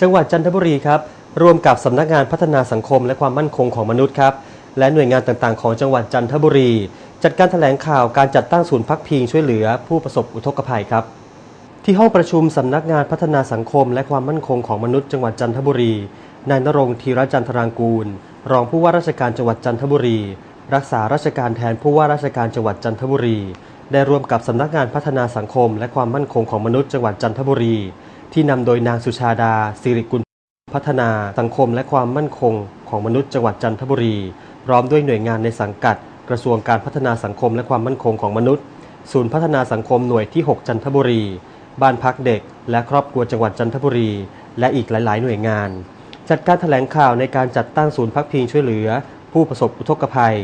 จังหวัดจันทบุรีครับร่วมกับสำนักงานพัฒนาสังคมและความมั่นคงของมนุษย์ครับและหน่วยงานต่างๆ ของจังหวัดจันทบุรี จัดการแถลงข่าวการจัดตั้งศูนย์พักพิงช่วยเหลือผู้ประสบอุทกภัยครับ ที่ห้องประชุมสำนักงานพัฒนาสังคม และความมั่นคงของมนุษย์จังหวัดจันทบุรีนายนรงธีรจันทรางกูล รองผู้ว่าราชการจังหวัดจันทบุรี รักษาราชการแทนผู้ว่าราชการจังหวัดจันทบุรี ได้ร่วมกับสำนักงานพัฒนาสังคม และความมั่นคงของมนุษย์จังหวัดจันทบุรี ที่นำโดยนางสุชาดา สิริกุลพัฒนาสังคมและความมั่นคงของมนุษย์จังหวัดจันทบุรี พร้อมด้วยหน่วยงานในสังกัด กระทรวงการพัฒนาสังคมและความมั่นคงของมนุษย์ ศูนย์พัฒนาสังคมหน่วยที่ 6 จันทบุรี บ้านพักเด็ก และครอบครัวจังหวัดจันทบุรี และอีกหลาย ๆ หน่วยงาน จัดการแถลงข่าวในการจัดตั้งศูนย์พักพิงช่วยเหลือ ผู้ประสบอุทกภัย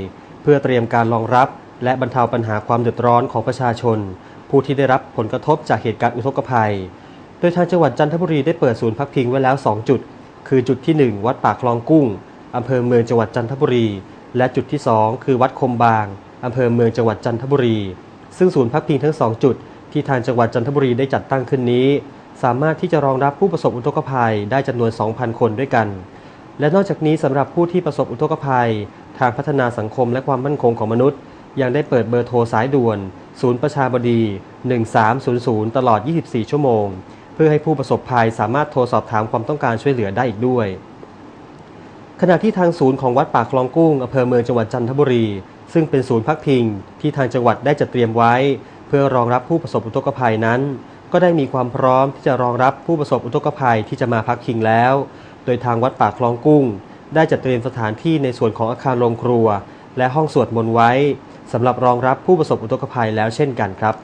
เพื่อเตรียมการรองรับ และบรรเทาปัญหาความเดือดร้อนของประชาชน ผู้ที่ได้รับผลกระทบจากเหตุการณ์อุทกภัย ดยทางจังหวัดจันทบุรีได้เปิดศูนย์พักพิงไว้แล้ว 2 จุด คือจุดที่ 1 วัดปากคลองกุ้งอำเภอเมืองจังหวัดจันทบุรี และจุดที่ 2 คือวัดคมบางอำเภอเมืองจังหวัดจันทบุรี ซึ่งศูนย์พักพิงทั้ง 2 จุด ที่ทางจังหวัดจันทบุรีได้จัดตั้งขึ้นนี้ สามารถที่จะรองรับผู้ประสบอุทกภัยได้จำนวน 2,000 คนด้วยกัน และนอกจากนี้สำหรับผู้ที่ประสบอุทกภัย ทางพัฒนาสังคมและความมั่นคงของมนุษย์ ยังได้เปิดเบอร์โทรสายด่วน ศูนย์ประชาบดี 1300 ตลอด 24 ชั่วโมง เพื่อให้ผู้ประสบภัยสามารถโทรสอบถามความต้องการช่วยเหลือได้อีกด้วย ขณะที่ทางศูนย์ของวัดปากคลองกุ้งอำเภอเมืองจังหวัดจันทบุรี ซึ่งเป็นศูนย์พักพิงที่ทางจังหวัดได้จัดเตรียมไว้ เพื่อรองรับผู้ประสบอุทกภัยนั้น ก็ได้มีความพร้อมที่จะรองรับผู้ประสบอุทกภัยที่จะมาพักพิงแล้ว โดยทางวัดปากคลองกุ้ง ได้จัดเตรียมสถานที่ในส่วนของอาคารโรงครัว และห้องสวดมนต์ไว้สำหรับรองรับผู้ประสบอุทกภัยแล้วเช่นกันครับ